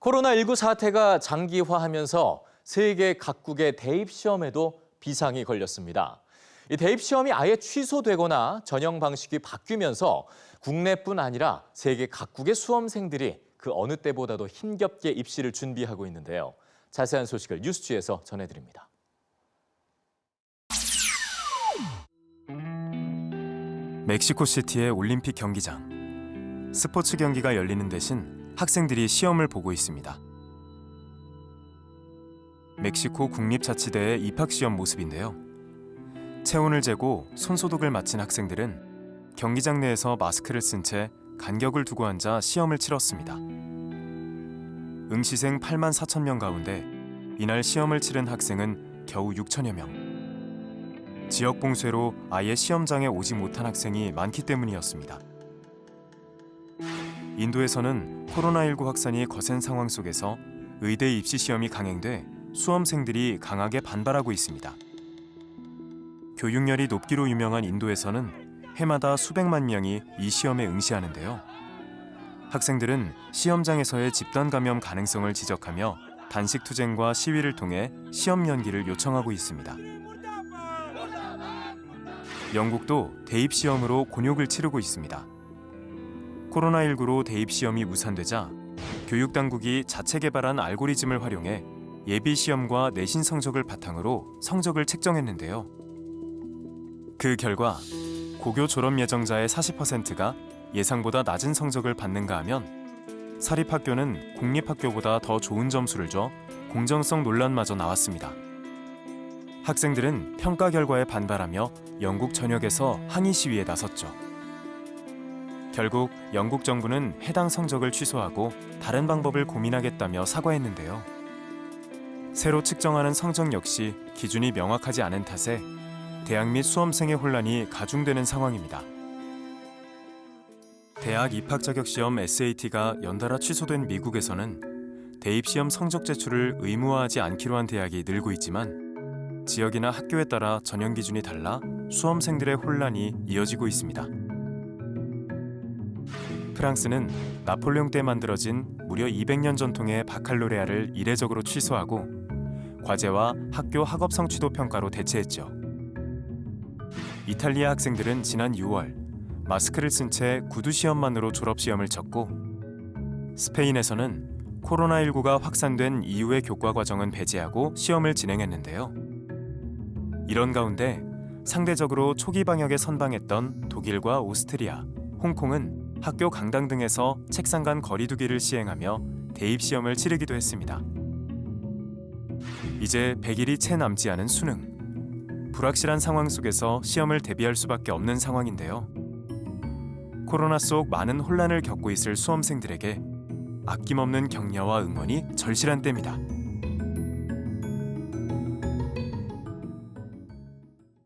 코로나19 사태가 장기화하면서 세계 각국의 대입 시험에도 비상이 걸렸습니다. 이 대입 시험이 아예 취소되거나 전형 방식이 바뀌면서 국내뿐 아니라 세계 각국의 수험생들이 그 어느 때보다도 힘겹게 입시를 준비하고 있는데요. 자세한 소식을 뉴스지에서 전해드립니다. 멕시코 시티의 올림픽 경기장. 스포츠 경기가 열리는 대신 학생들이 시험을 보고 있습니다. 멕시코 국립자치대의 입학 시험 모습인데요. 체온을 재고 손소독을 마친 학생들은 경기장 내에서 마스크를 쓴 채 간격을 두고 앉아 시험을 치렀습니다. 응시생 8만 4천 명 가운데 이날 시험을 치른 학생은 겨우 6천여 명. 지역 봉쇄로 아예 시험장에 오지 못한 학생이 많기 때문이었습니다. 인도에서는 코로나19 확산이 거센 상황 속에서 의대 입시 시험이 강행돼 수험생들이 강하게 반발하고 있습니다. 교육열이 높기로 유명한 인도에서는 해마다 수백만 명이 이 시험에 응시하는데요. 학생들은 시험장에서의 집단 감염 가능성을 지적하며 단식 투쟁과 시위를 통해 시험 연기를 요청하고 있습니다. 영국도 대입 시험으로 곤욕을 치르고 있습니다. 코로나19로 대입 시험이 무산되자 교육 당국이 자체 개발한 알고리즘을 활용해 예비 시험과 내신 성적을 바탕으로 성적을 책정했는데요. 그 결과 고교 졸업 예정자의 40%가 예상보다 낮은 성적을 받는가 하면 사립학교는 공립학교보다 더 좋은 점수를 줘 공정성 논란마저 나왔습니다. 학생들은 평가 결과에 반발하며 영국 전역에서 항의 시위에 나섰죠. 결국 영국 정부는 해당 성적을 취소하고 다른 방법을 고민하겠다며 사과했는데요. 새로 측정하는 성적 역시 기준이 명확하지 않은 탓에 대학 및 수험생의 혼란이 가중되는 상황입니다. 대학 입학 자격 시험 SAT가 연달아 취소된 미국에서는 대입 시험 성적 제출을 의무화하지 않기로 한 대학이 늘고 있지만 지역이나 학교에 따라 전형 기준이 달라 수험생들의 혼란이 이어지고 있습니다. 프랑스는 나폴레옹 때 만들어진 무려 200년 전통의 바칼로레아를 이례적으로 취소하고 과제와 학교 학업 성취도 평가로 대체했죠. 이탈리아 학생들은 지난 6월 마스크를 쓴 채 구두 시험만으로 졸업 시험을 쳤고 스페인에서는 코로나19가 확산된 이후의 교과 과정은 배제하고 시험을 진행했는데요. 이런 가운데 상대적으로 초기 방역에 선방했던 독일과 오스트리아, 홍콩은 학교 강당 등에서 책상 간 거리두기를 시행하며 대입 시험을 치르기도 했습니다. 이제 100일이 채 남지 않은 수능. 불확실한 상황 속에서 시험을 대비할 수밖에 없는 상황인데요. 코로나 속 많은 혼란을 겪고 있을 수험생들에게 아낌없는 격려와 응원이 절실한 때입니다.